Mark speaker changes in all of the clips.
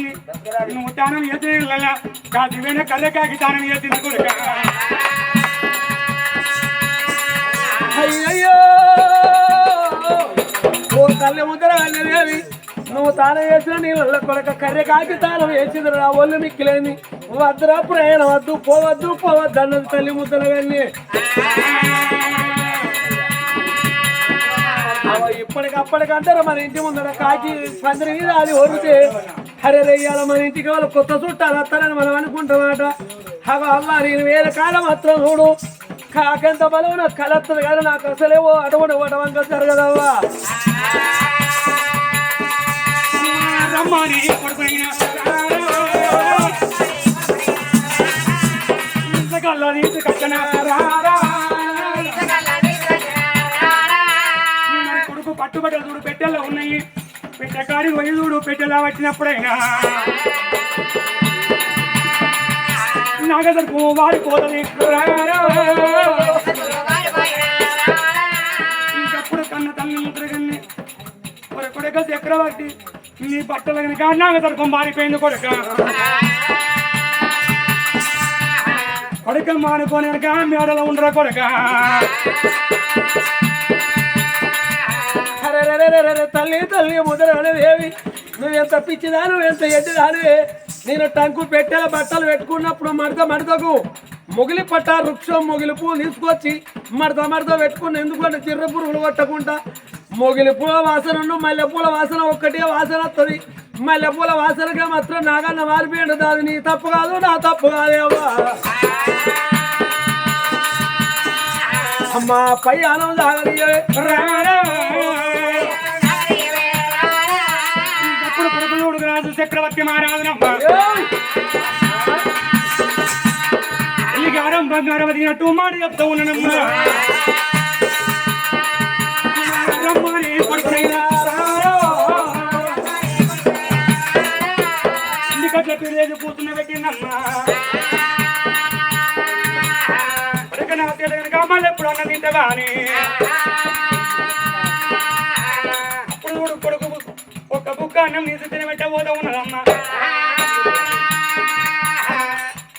Speaker 1: అయిపోయింది నువ్వు తానం చేసి కాసిపోయిన కర్రకాకి తానం చేసింది కొడుక
Speaker 2: అయ్యయ్యో! ఓ తల్లి ముద్ర అన్నదేవి నువ్వు తాను వేసిన నీళ్ళ కొడక కర్రె కాకి తాను వేసింది నా ఒళ్ళు మిక్కిలేని వద్దురా ప్రయాణం వద్దు పోవద్దు పోవద్దు అన్నది తల్లి ముద్దల వెళ్ళి. ఇప్పటికప్పటికంటారు మన ఇంటి ముందర కాకి పందిరి మీద అది ఒరితే అరే రెయ్యాల మన ఇంటికి వాళ్ళు కొత్త చుట్టాలు వస్తారని మనం అనుకుంటామట అగో అమ్మ నేను వేరే కాలం మాత్రం చూడు. కాకెంత బలం నాకు కలత్తది కానీ నాకు అసలేవో అటువంటి ఓటవంక జరగదవ్వా
Speaker 1: రమ్మని ఇంతకల్లా నీతి కట్టన రారా మరి కొడుకు పట్టుబట్టలు చూడు పెట్టెల్లో ఉన్నాయి. పెట్టకాడి పోయి చూడు పెట్టెలా వచ్చినప్పుడైనా. నాగదర్పు వారి కోదని ఇంకప్పుడు కన్న తల్లి ముద్రగన్ని కొరకొడక చక్రవర్తి నీ బట్టలు కనుక నాగదర్పం మారిపోయింది కొడక. కొడక మానుకోని కనుక మేడలో ఉండరా కొడక.
Speaker 2: అరే తల్లి తల్లి ముద్ర ఏవి నువ్వు ఎంత పిచ్చిదా నువ్వు ఎంత ఎడ్డిదానివే నేను టంకు పెట్టేలా బట్టలు పెట్టుకున్నప్పుడు మడత మడతకు మొగిలి పట్ట వృక్షం మొగిలి పువ్వు తీసుకొచ్చి మడత మడత పెట్టుకుని ఎందుకంటే చిర్ర పురుగులు కొట్టకుండా మొగిలి పూల వాసన మల్లె పూల వాసన ఒక్కటే వాసన వస్తుంది మల్లె పూల వాసనగా మాత్రం నాగన్న మారిపోయింది దాని. నీ తప్పు కాదు నా తప్పు కాదేవా అమ్మా పై ఆనం
Speaker 1: చక్రవర్తి మహారాజునమ్మ. గారం బంగారం అదిగినట్టు మాట చెప్తా ఉన్నానమ్మా. రమ్మని కూతున్న పెట్టిందమ్మా. నా కామాలు ఎప్పుడు అన్న అన్నం నీసు తినబెట్ట పోతా ఉన్నదమ్మా.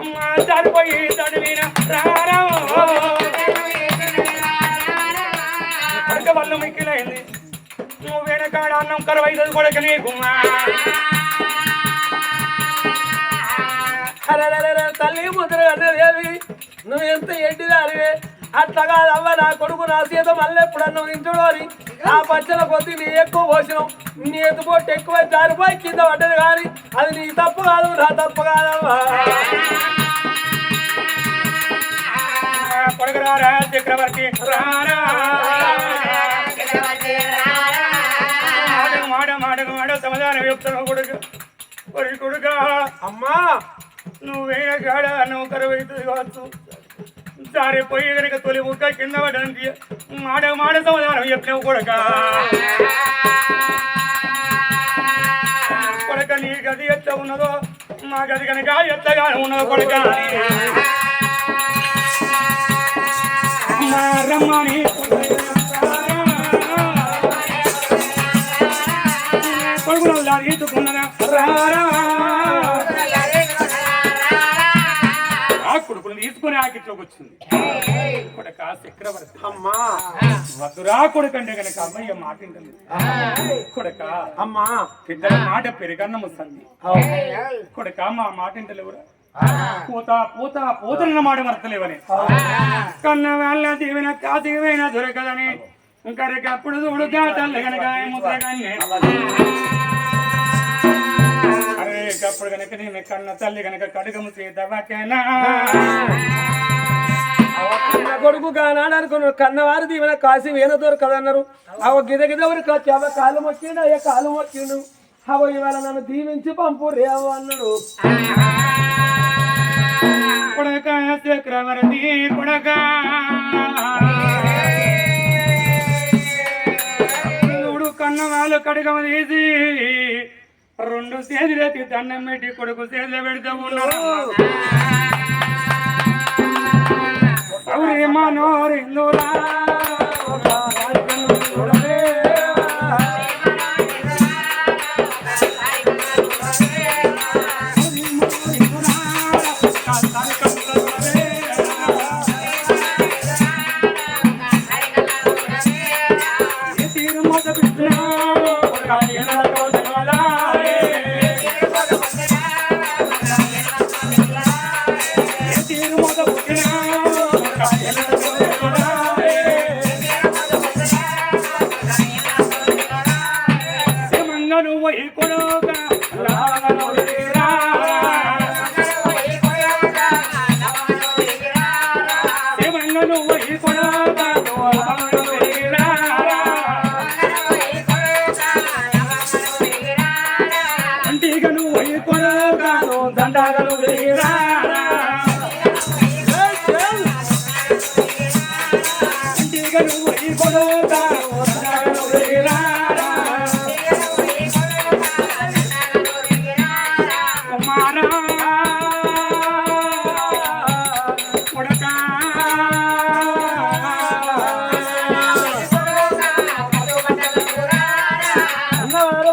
Speaker 1: అమ్మా చనిపోయి చదివిన రారా కొడుక వల్ల మిక్కిలైంది. నువ్వు వెనకాడ అన్నం కరువైతుంది కొడుక నీకు.
Speaker 2: తల్లి ముద్ర అన్నదేవి నువ్వు ఎంత ఎడ్డిదానివే అట్లా కాదవ్వ నా కొడుకు నా సీత మళ్ళీ ఎప్పుడన్నా ఇంచుడు అని ఆ పచ్చల కొద్ది నీ ఎక్కువ పోసినావు నీ ఎత్తుపోటు ఎక్కువ జారిపోయి కింద పడ్డది కానీ అది నీ తప్పు కాదు నా తప్పు కాదవ్వా.
Speaker 1: కొడుకు చక్రవర్తి సమాధానం చెప్తాను
Speaker 2: అమ్మా!
Speaker 1: నువ్వేన కాడ నువ్వు కరువైతుంది కావచ్చు. సారే పోయి కనుక తొలి ముక్క కింద పడడానికి మాట మాట సమాధానం చెప్పినావు కొడక. కొడక నీ గది ఎట్లా ఉన్నదో మా గది కనుక ఎట్లగా ఉన్నదో కొడక. మా రమ్మని కొడుకులు లాగేసుకున్నదా రారా. ఆకిట్లోకి వచ్చింది. కొడక చక్రవర్తి
Speaker 2: అమ్మా.
Speaker 1: వద్దురా కొడుకంటే కనుక అమ్మయ్య మాట కొడక.
Speaker 2: అమ్మా.
Speaker 1: ఇద్దరు మాట పెరిగన్నము సంది.
Speaker 2: అవు.
Speaker 1: కొడక మా మాట వింటలేవురా. పూత పూత పూతన్న మాట మరతలేవని. కన్న వాళ్ళ దీవెన కాదివైన దొరకదని. ఇంకప్పుడు చూడు తల్లి కనుక ముద్ర కన్నే. అరే కప్పుడు కనుక నేను కన్న తల్లి కనుక కడుగము
Speaker 2: చిన్న కొడుకు కానాడు అనుకున్నాడు కన్నవారు దీవెన కాసి వేన దొరకదన్నారు. అవ గిద గిద ఊరికి వచ్చి అవ కాలు మొక్కిండు అయ్యా కాలు మొక్కిండు. అవ ఇవాళ నన్ను దీవించి పంపు రేవు అన్నాడు
Speaker 1: చక్రవర్తి కొడక. చూడు కన్న వాళ్ళు కడగమ తీసి రెండు సేదులెత్తి దండం పెట్టి కొడుకు సేదులు పెడితే ఉన్నారు. మనోరిందురా మంగను వై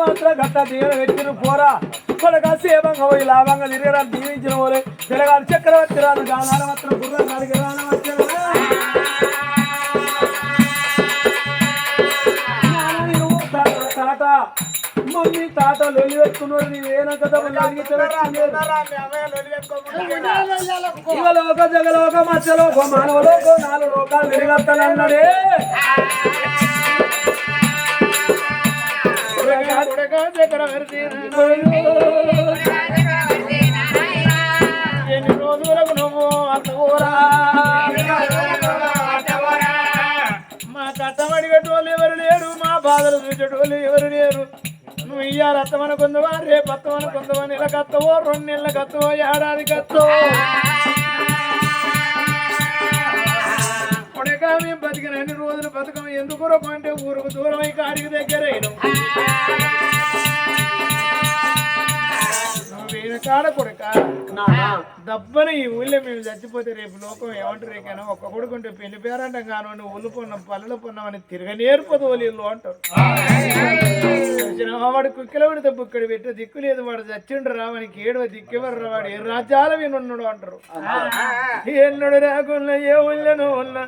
Speaker 3: మాత్రం గట్ట దీవెన పెట్టిన పోరా. కొడక సేవంగా పోయి లాభంగా తిరిగిరా దీవించిన పోలే. పిల్లగాడు చక్రవర్తి రాదు గానాల మాత్రం గుర్రం కాడికి రాన తాత మమ్మీ తాత లొల్లి పెట్టుకున్నాడు నీవేనా కదా ఇవ లోక జగలోక మధ్యలోక మానవలోక నాలుగు లోకాలు తిరిగత్తనన్నాడే ఎన్ని రోజులకు నువ్వు అత్తూరా మా కట్టమడి కట్టుకోళ్ళు ఎవరు లేరు మా బాధలు చూసేటోళ్ళు ఎవరు లేరు. నువ్వు ఇయ్యాలి అత్తమని కొందవా రేపు అత్తమని కొందవా నెల కత్తవో రెండు నెలల కత్తవో ఏడాది కత్తవో కొడక మేము బతికిన అన్ని రోజులు బతుకం ఎందుకు అంటే ఊరుకు దూరం? అయి కాడికి దగ్గర నువ్వు కాడ కొడక దబ్బన ఈ ఊళ్ళో మేము చచ్చిపోతే రేపు లోకం ఏమంటారు రేకైనా ఒక్క కొడుకుంటే పెళ్ళి పేరంటాం కానివ్వండి ఊళ్ళు పొన్నాం పల్లెలు పొన్నాం అని తిరగనేర్పదు వాళ్ళు అంటారు. వాడు కుక్కిల పడితే బుక్కడి పెట్టి దిక్కు లేదు వాడు చచ్చిండు రా వానికి ఏడవ దిక్కెవరు వాడు ఏ రాజ్యాల వినున్నాడు అంటారు. ఎన్నడు రాకుండా ఏ ఊళ్ళను ఉన్నా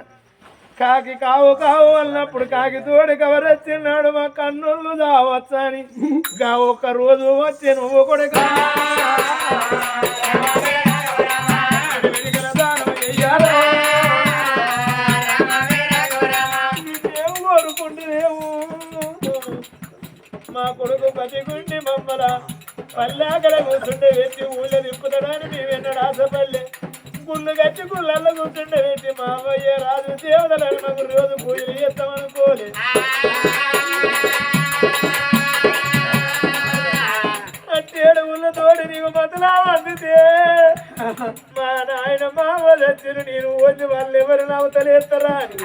Speaker 3: కాకి కావు కావు అన్నప్పుడు కాకి తోడు కవరొచ్చినాడు మా కన్నుళ్ళు దావచ్చని. గా ఒక్క రోజు వచ్చి నువ్వు కూడా కోరుకుంటున్నావు మా కొడుకు బతికుండి మమ్మల పల్లెక్కడ కూర్చుండే వ్యక్తి ఊళ్ళో తిప్పుతాడని మేమెన్నడు ఆశపల్లె గుళ్ళు కట్టి గుళ్ళల్లో కూర్చుండే వ్యక్తి మామయ్య రాజు దేవతలను మాకు రోజు పూజలు చేస్తామనుకోలే. అట్టేడు ఊళ్ళ తోడు నీకు బతలా అందితే మా నాయన మా వాళ్ళు వచ్చిన నేను వచ్చి వాళ్ళు ఎవరు నవ్వుతలేస్తారా అని.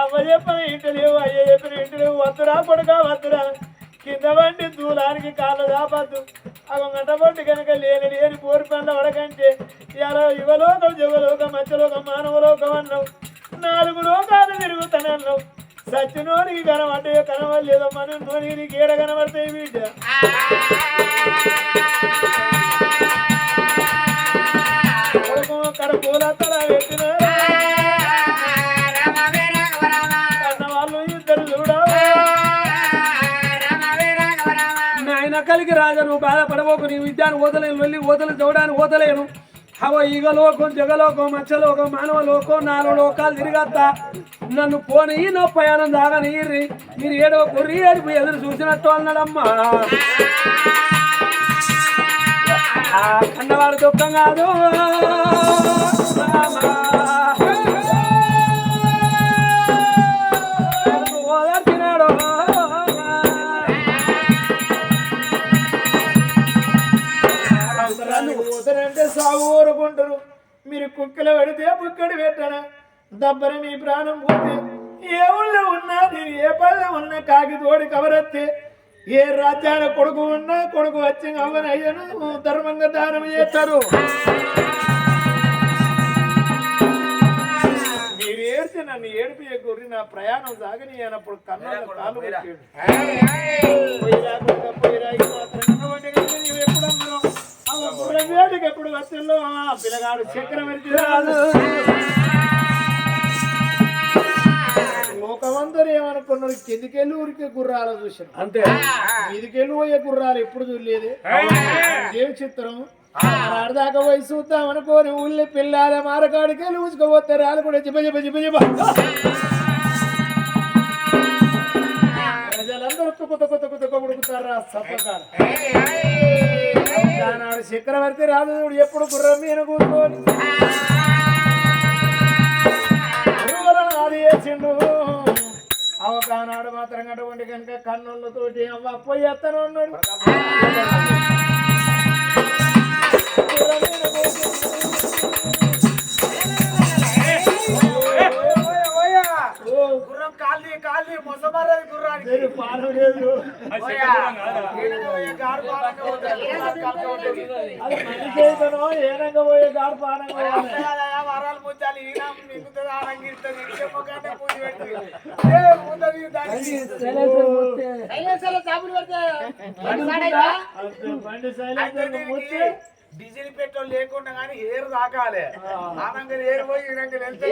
Speaker 3: అమ్మ చెప్పని ఇంటలేవు అయ్య చెప్పిన ఇంటలేవు వద్దురా కొడుక వద్దురా. కింద వండి దూలానికి కాళ్ళు దాపద్దు. అవి గంటబొట్టి కనుక లేని లేని పోరు పండ్ల వడకంటే ఇలా యువలోకం జగలోకం మధ్యలోకం మానవలోకం అన్నావు. నాలుగు లోకాలు తిరుగుతానన్నావు. సచ్చినోనికి కనబడ్డే కనబడలేదో మనం నోనికి నీకు ఏడ కనబడతాయి బిడ్డ? ఎందుకు రాజా నువ్వు బాధపడబోకు నీ విద్యాన్ని ఓదలేను వెళ్ళి ఓదలు చూడడానికి ఓదలేను అవో ఈగలోకం జగలోకం మత్స్యలోకం మానవ లోకం నాలుగు లోకాలు తిరిగత్తా. నన్ను పోనీ నా ప్రయాణం దాగనీర్రి. మీరు ఏడో కొర్రి ఏడుపు ఎదురు చూసినట్టు అన్నాడమ్మా. ఆ కన్నవాడు దుఃఖం కాదు. పోతారంటే సాగు ఊరుకుంటారు. మీరు కుక్కలు పెడితే బుక్కడి పెట్టనా దబ్బర మీ ప్రాణం పోతే ఏ ఊళ్ళో ఉన్నా నేను ఏ పల్లె ఉన్నా కాకి తోడి కవరత్తే ఏ రాజ్యాల కొడుకు ఉన్నా కొడుకు వచ్చి అవ్వని అయ్యను ధర్మంగా దానం చేస్తారు. మీరు ఏడ్చి నన్ను ఏడిపియ గురి నా ప్రయాణం సాగని అన్నప్పుడు కన్నుల కాలు మాత్రం గుర్రం వేడికి ఎప్పుడు ఆ పిల్లగాడు చక్రవర్తి రాదు. లోకమందరూ ఏమనుకున్నారు? కిందికెళ్ళి ఊరికి గుర్రాలు చూసారు
Speaker 2: అంతే.
Speaker 3: మీదికెళ్ళి పోయే గుర్రాలు ఎప్పుడు చూడలేదు. ఏం చిత్రం ఆడదాకా పోయి చూద్దాం అనుకోని ఊళ్ళో పిల్లాల మారకాడికి వెళ్ళి ఊసుకుపోతే రాళ్ళు కూడా జిబ జిబ జిబ జిబ ప్రజలందరూ తుక్కు తుక్కు ఉడుకుతారు ఆ సప్పకాడ ఆనాడు చక్రవర్తి రాజుడు ఎప్పుడు గుర్రం మీద కూర్చోని ఆది చేసిండు అవకానాడు మాత్రం అటువంటి కనుక కన్నులతోటి అవ్వ పోయి ఎత్తను ఉన్నాడు గుర్రం మీద
Speaker 4: మొసమరది గుర్రానికి
Speaker 3: నేను పాలు లేదు.
Speaker 4: పోయి. గాడు
Speaker 3: పానంగా
Speaker 4: వరాలు ఈయన మిగుతుంది పూజ పెట్టి. డీజిల్ పెట్రోల్ లేకుండా కానీ ఏరు తాకాలి. ఆనంగా ఏరు పోయి ఈనంగా వెళ్తే